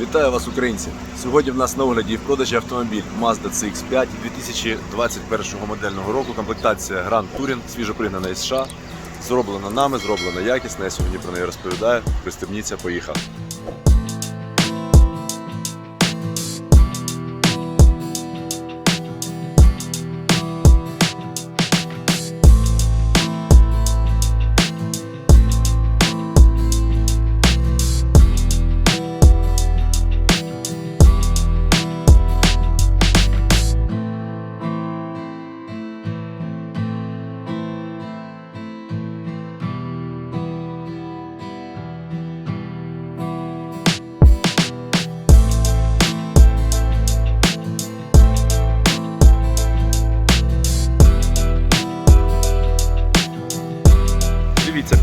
Вітаю вас, українці! Сьогодні в нас на огляді в продажі автомобіль Mazda CX-5 2021 модельного року. Комплектація Grand Touring, свіжопригнана із США. Зроблена нами, зроблена якісно. Я сьогодні про неї розповідаю. Пристебніться, поїхав.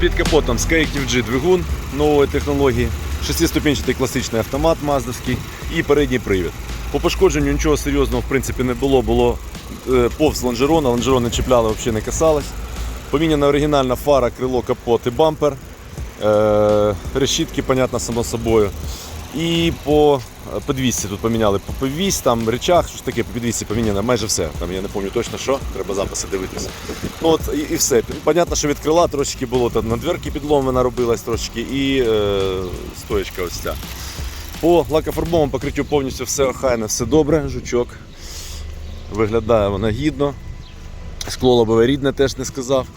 Під капотом Skyactiv G двигун нової технології, шестиступенчатий класичний автомат маздовський і передній привід. По пошкодженню нічого серйозного в принципі не було, було е, повз лонжерона, лонжерон не чіпляли, взагалі не касалось. Поміняна оригінальна фара, крило, капот і бампер. Е, решітки, понятно, само собою. І по підвісці тут поміняли по підвісь, там речах, що ж таке по підвісці поміняно, майже все. Там я не пам'ятаю точно що, треба записи дивитися. Ну от і, і все. Понятно, що від крила трошки було там на дверки підломана робилась трошки і е, стоєчка ось ця. По лакофарбовому покриттю повністю все охайне, все добре, жучок. Виглядає вона гідно. Скло лобове рідне теж не сказав.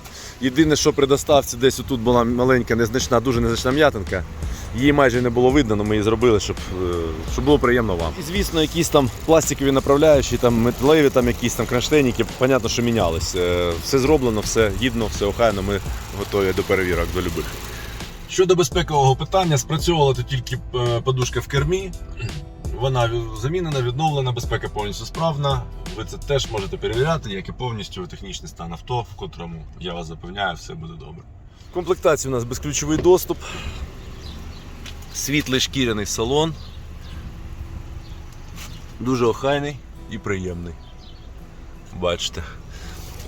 Єдине, що при доставці десь отут була маленька, незначна, дуже незначна м'ятинка. Її майже не було видно, але ми її зробили, щоб, е, щоб було приємно вам. І звісно, якісь там пластикові направляючі, там металеві, там якісь там кронштейники, понятно, що мінялись. Е, Все зроблено, все гідно, все охайно, ми готові до перевірок, до любих. Щодо безпекового питання, спрацьовувала тут тільки е, подушка в кермі. Вона замінена, відновлена, безпека повністю справна. Ви це теж можете перевіряти, як і повністю технічний стан авто, в котрому я вас запевняю, все буде добре. В комплектації у нас безключовий доступ, світлий шкіряний салон. Дуже охайний і приємний. Бачите.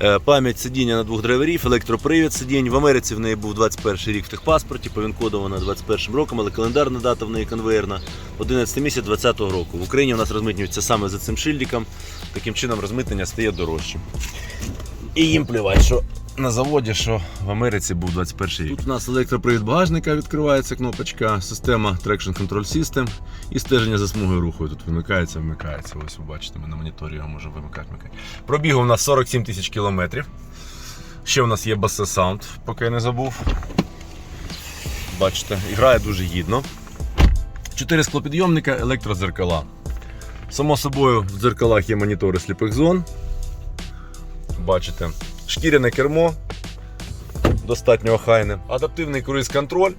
Е, Пам'ять сидіння на двох драйверів, електропривід сидінь. В Америці в неї був 21 рік в техпаспорті, повінкодована 21 роком, але календарна дата в неї конвейерна 11 місяць 2020 року. В Україні у нас розмитнюється саме за цим шильдиком. Таким чином розмитнення стає дорожчим. І їм плівать, що на заводі, що в Америці був 21 рік. Тут у нас електропривід багажника відкривається кнопочка, система Traction Control System і стеження за смугою руху. Тут вимикається, вмикається. Ось ви бачите, ми на моніторі його можемо вимикати. вмикати. Пробігу у нас 47 тисяч кілометрів. Ще у нас є Basse Sound, поки я не забув. Бачите, грає дуже гідно. Чотири склопідйомника, електродзеркала. Само собою в дзеркалах є монітори сліпих зон. Бачите, шкіряне кермо, достатньо охайне. Адаптивний круїз-контроль.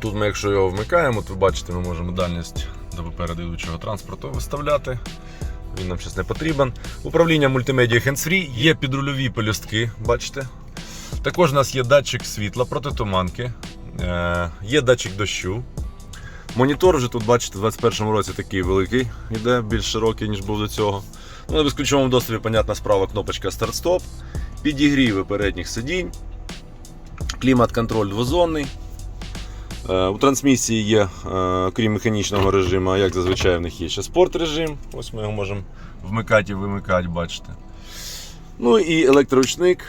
Тут ми, якщо його вмикаємо, то ви бачите, ми можемо дальність до попереду йдучого транспорту виставляти. Він нам зараз не потрібен. Управління мультимедіа hands-free, є підрульові пелюстки, бачите. Також у нас є датчик світла протитуманки, е, є датчик дощу. Монітор вже тут, бачите, в 2021 році такий великий, іде більш широкий, ніж був до цього. Ну, на безключовому доступі, понятна справа, кнопочка старт-стоп, підігріви передніх сидінь, клімат-контроль двозонний. Е, У трансмісії є, е, крім механічного режиму, як зазвичай в них є ще спорт режим. Ось ми його можемо вмикати і вимикати, бачите. Ну і електроручник,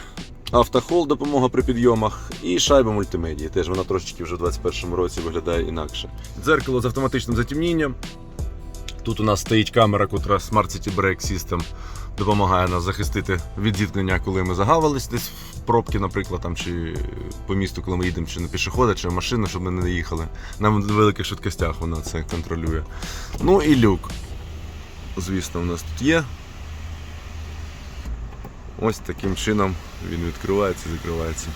автохол, допомога при підйомах і шайба мультимедії. Теж вона трошечки вже в 2021 році виглядає інакше. Дзеркало з автоматичним затемнінням. Тут у нас стоїть камера, котра Smart City Brake System допомагає нас захистити від зіткнення, коли ми загавились десь в пробки, наприклад, там, чи по місту, коли ми їдемо, чи на пішохода, чи в машину, щоб ми не їхали. На великих швидкостях вона це контролює. Ну і люк. Звісно, у нас тут є. Ось таким чином він відкривається і закривається.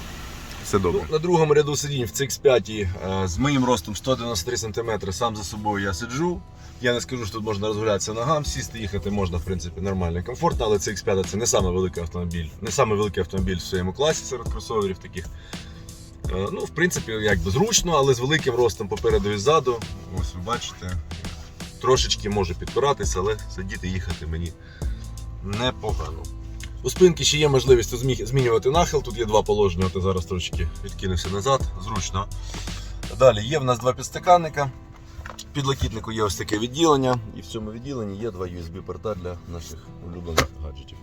Все добре. Ну, на другому ряду сидінь в CX5 е, з моїм ростом 193 см сам за собою я сиджу. Я не скажу, що тут можна розгулятися ногам, сісти, їхати можна, в принципі, нормально комфортно, але CX5 це не самий великий автомобіль. Не великий автомобіль в своєму класі серед кросоверів таких. Е, Ну, в принципі, якби зручно, але з великим ростом попереду і ззаду. Ось ви бачите, трошечки може підпиратися, але сидіти їхати мені непогано. У спинки ще є можливість змінювати нахил. Тут є два положення, от я зараз трошки відкинувся назад, зручно. Далі є в нас два підстаканника. підлокітнику є ось таке відділення, і в цьому відділенні є два USB-порта для наших улюблених гаджетів.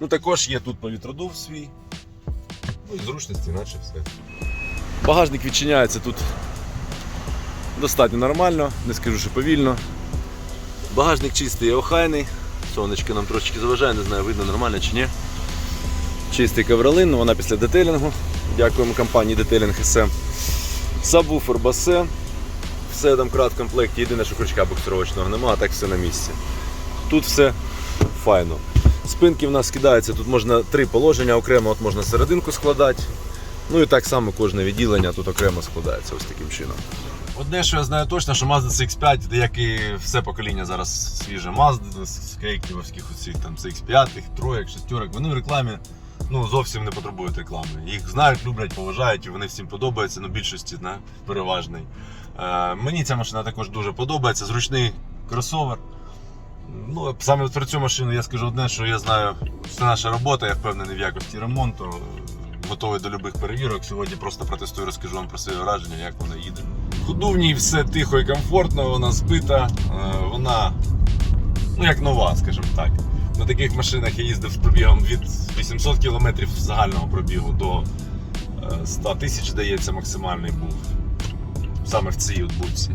Ну також є тут повітродув свій. Ну і зручності, наче все. Багажник відчиняється тут достатньо нормально, не скажу, що повільно. Багажник чистий і охайний. Сонечко нам трошечки заважає, не знаю, видно нормально чи ні. Чистий ковролин, ну вона після детелінгу. Дякуємо компанії Detailing SM. Сабвуфер басе. Все там крат в комплекті, єдине, що крючка буксировочного немає, а так все на місці. Тут все файно. Спинки в нас скидаються, тут можна три положення, окремо от можна серединку складати. Ну і так само кожне відділення тут окремо складається ось таким чином. Одне, що я знаю точно, що Mazda CX5, як і все покоління зараз свіже Mazda, з кейківських там CX5, троєк, шестерок, вони в рекламі ну, зовсім не потребують реклами. Їх знають, люблять, поважають, і вони всім подобаються, ну більшості на переважний. Е, мені ця машина також дуже подобається. Зручний кросовер. Ну, саме про цю машину я скажу одне, що я знаю, це наша робота, я впевнений в якості ремонту. Готовий до будь-яких перевірок. Сьогодні просто протестую, розкажу вам про свої враження, як вона їде. Ходу в ній все тихо і комфортно, вона збита, е, вона ну як нова, скажімо так. На таких машинах я їздив пробігом від 800 км загального пробігу до е, 100 тисяч, здається, максимальний був. Саме в цій от.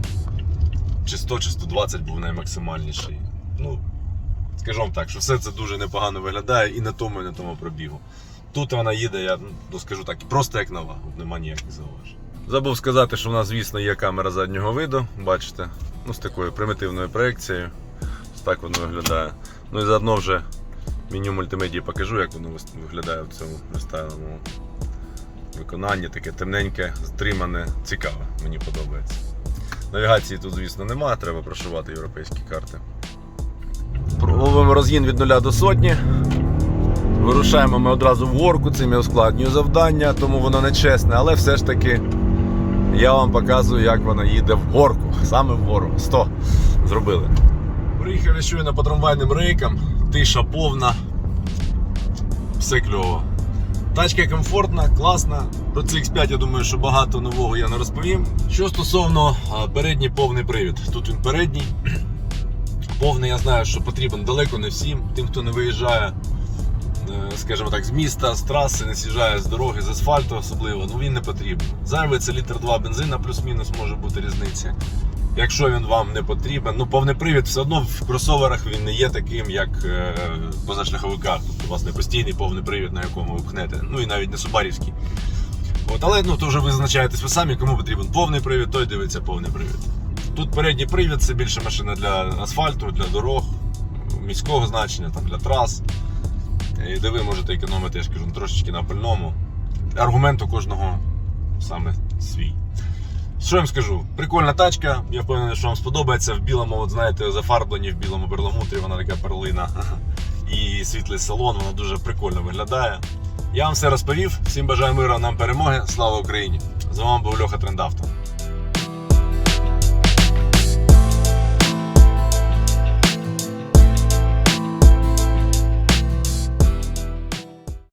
Чи 100, чи 120 був наймаксимальніший. Ну, скажу так, що все це дуже непогано виглядає і на тому, і на тому пробігу. Тут вона їде, я ну, скажу так, просто як нова, от нема ніяких зауважень. Забув сказати, що в нас, звісно, є камера заднього виду, бачите, ну, з такою примітивною проекцією. Ось так воно виглядає. Ну і заодно вже меню мультимедії покажу, як воно виглядає в цьому рестайловому виконанні. Таке темненьке, стримане, цікаве, мені подобається. Навігації тут, звісно, нема, треба прошивати європейські карти. Ловимо розгін від 0 до сотні. Вирушаємо ми одразу в горку, цим я ускладнюю завдання, тому воно не чесне, але все ж таки я вам показую, як вона їде в горку. Саме в гору. 100 зробили. Приїхали щойно по трамвайним рейкам, тиша повна. Все кльово. Тачка комфортна, класна. Про CX5 я думаю, що багато нового я не розповім. Що стосовно передній повний привід. Тут він передній. Повний я знаю, що потрібен далеко не всім, тим, хто не виїжджає е, скажімо так, з міста, з траси, не з'їжджає з дороги, з асфальту особливо, ну він не потрібен. Зайвий це літр 2 бензина, плюс-мінус може бути різниця. Якщо він вам не потрібен, ну повний привід все одно в кросоверах він не є таким, як е, в позашляховиках. Тобто у вас не постійний повний привід, на якому ви пхнете, ну і навіть не субарівський. От, але ну, то вже ви визначаєтесь ви самі, кому потрібен повний привід, той дивиться повний привід. Тут передній привід це більше машина для асфальту, для дорог, міського значення, там, для трас. І де ви можете економити, я ж кажу, трошечки на пальному. Аргумент у кожного саме свій. Що я вам скажу? Прикольна тачка, я впевнений, що вам сподобається. В білому, от знаєте, зафарблені в білому перламутрі, вона така перлина. І світлий салон, вона дуже прикольно виглядає. Я вам все розповів. Всім бажаю миру, нам перемоги. Слава Україні! З вами був Льоха Трендавто.